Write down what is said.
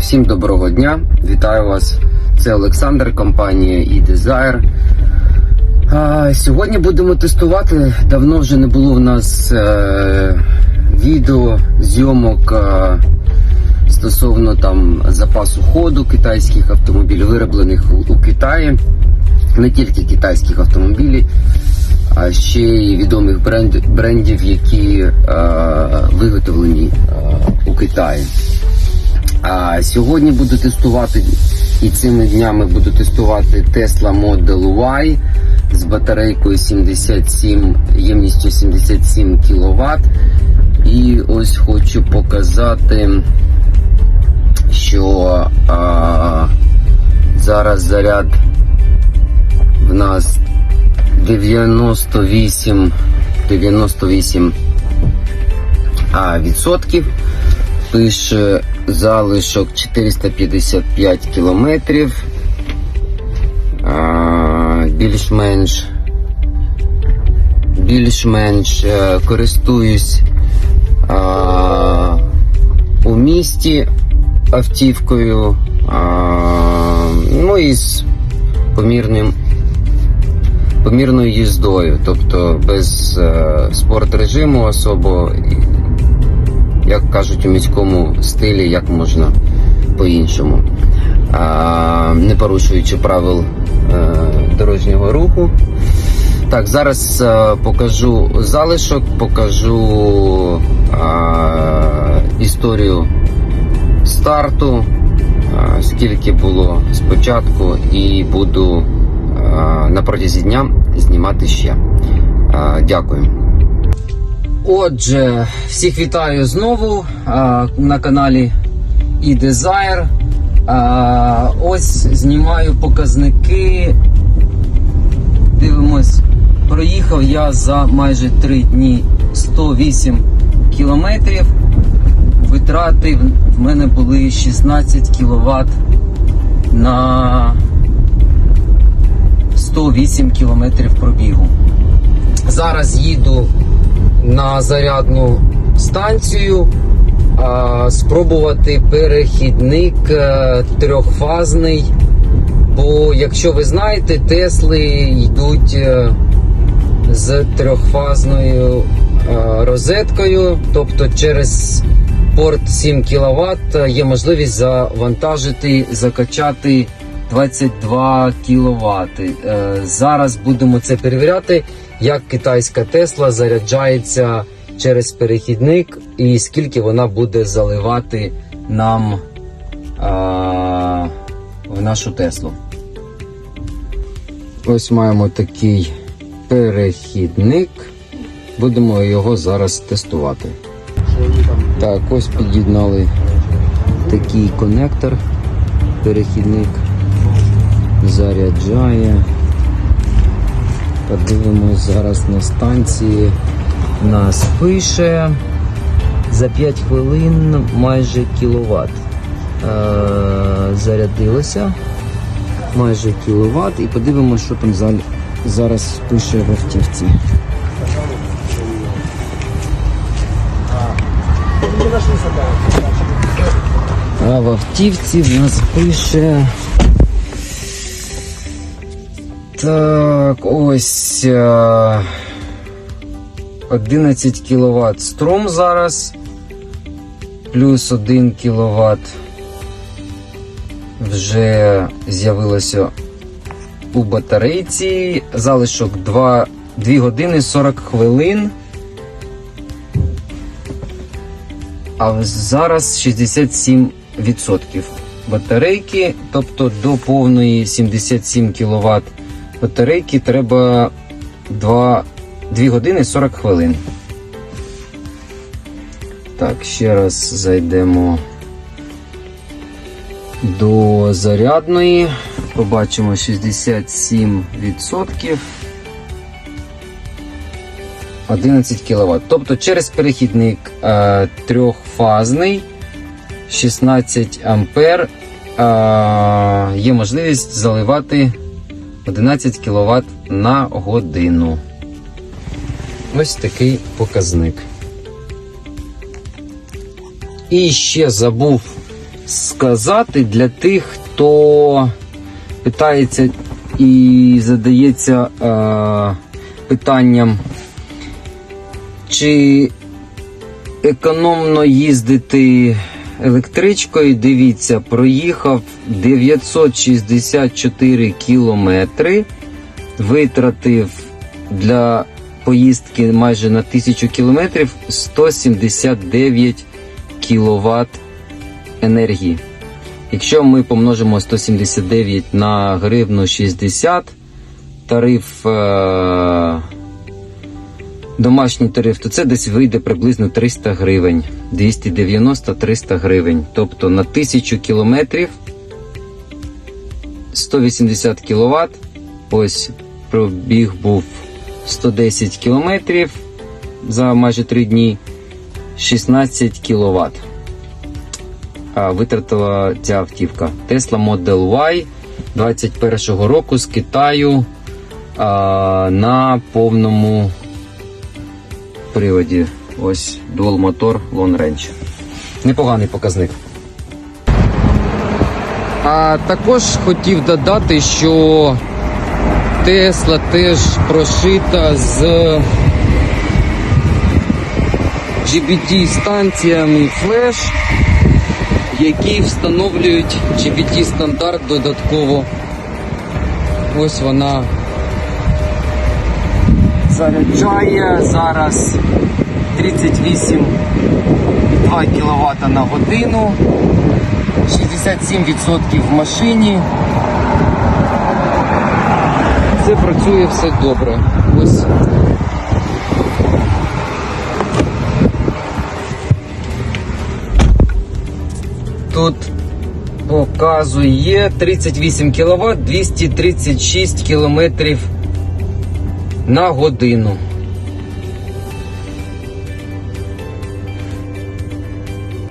Всім доброго дня, вітаю вас. Це Олександр, компанія eDesire. Сьогодні будемо тестувати. Давно вже не було в нас е, відео, зйомок е, стосовно там запасу ходу китайських автомобілів, вироблених у, Китаї. Не тільки китайських автомобілів, а ще й відомих бренд, брендів, які е, виготовлені у Китаї. А сьогодні буду тестувати і цими днями буду тестувати Tesla Model Y з батарейкою 77, ємністю 77 кВт. І ось хочу показати, що а, зараз заряд в нас 98 98 а, відсотків. Пише залишок 455 кілометрів. Більш-менш більш-менш е, користуюсь а, у місті автівкою, а, ну і з помірним помірною їздою, тобто без е, спорт режиму особо, і, як кажуть у міському стилі, як можна по-іншому, не порушуючи правил е, дорожнього руху. Так, зараз е, покажу залишок, покажу історію старту, скільки було спочатку, і буду на протязі дня знімати ще. Дякую. Отже, всіх вітаю знову а, на каналі eDesire. А, ось знімаю показники. Дивимось, проїхав я за майже 3 дні 108 кілометрів. Витрати в мене були 16 кВт на 108 кілометрів пробігу. Зараз їду на зарядну станцію спробувати перехідник е, трьохфазний. Бо, якщо ви знаєте, Тесли йдуть е, з трьохфазною е, розеткою, тобто через порт 7 кВт є можливість завантажити, закачати 22 кВт. Зараз будемо це перевіряти, як китайська Тесла заряджається через перехідник і скільки вона буде заливати нам а, в нашу Теслу. Ось маємо такий перехідник. Будемо його зараз тестувати. Так, ось під'єднали такий конектор, перехідник заряджає. Подивимось зараз на станції. Нас пише за 5 хвилин майже кіловат. Е, зарядилося майже кіловат. І подивимося, що там зараз пише в автівці. А в автівці в нас пише. Так, ось е, 11 кВт струм зараз, плюс 1 кВт вже з'явилося у батарейці. Залишок 2, 2 години 40 хвилин. А зараз 67% батарейки, тобто до повної 77 кВт батарейки треба 2, 2 години 40 хвилин. Так, ще раз зайдемо до зарядної. Побачимо 67%. 11 кВт. Тобто через перехідник е, трьохфазний 16 ампер е, є можливість заливати 11 кВт на годину. Ось такий показник. І ще забув сказати для тих, хто питається і задається е, питанням, чи економно їздити електричкою. Дивіться, проїхав 964 кілометри, витратив для поїздки майже на 1000 кілометрів 179 кВт енергії. Якщо ми помножимо 179 на гривну 60, тариф, е- домашній тариф, то це десь вийде приблизно 300 гривень, 290-300 гривень. Тобто на 1000 кілометрів 180 кВт, ось пробіг був 110 кілометрів за майже 3 дні, 16 кВт а, витратила ця автівка. Tesla Model Y 21 року з Китаю а, на повному приводі. Ось Dual мотор Long Range. Непоганий показник. А також хотів додати, що Тесла теж прошита з GBT станціями флеш які встановлюють GPT стандарт додатково. Ось вона заряджає зараз 38,2 кВт на годину, 67% в машині. Це працює все добре. Ось тут показує 38 кВт 236 км на годину.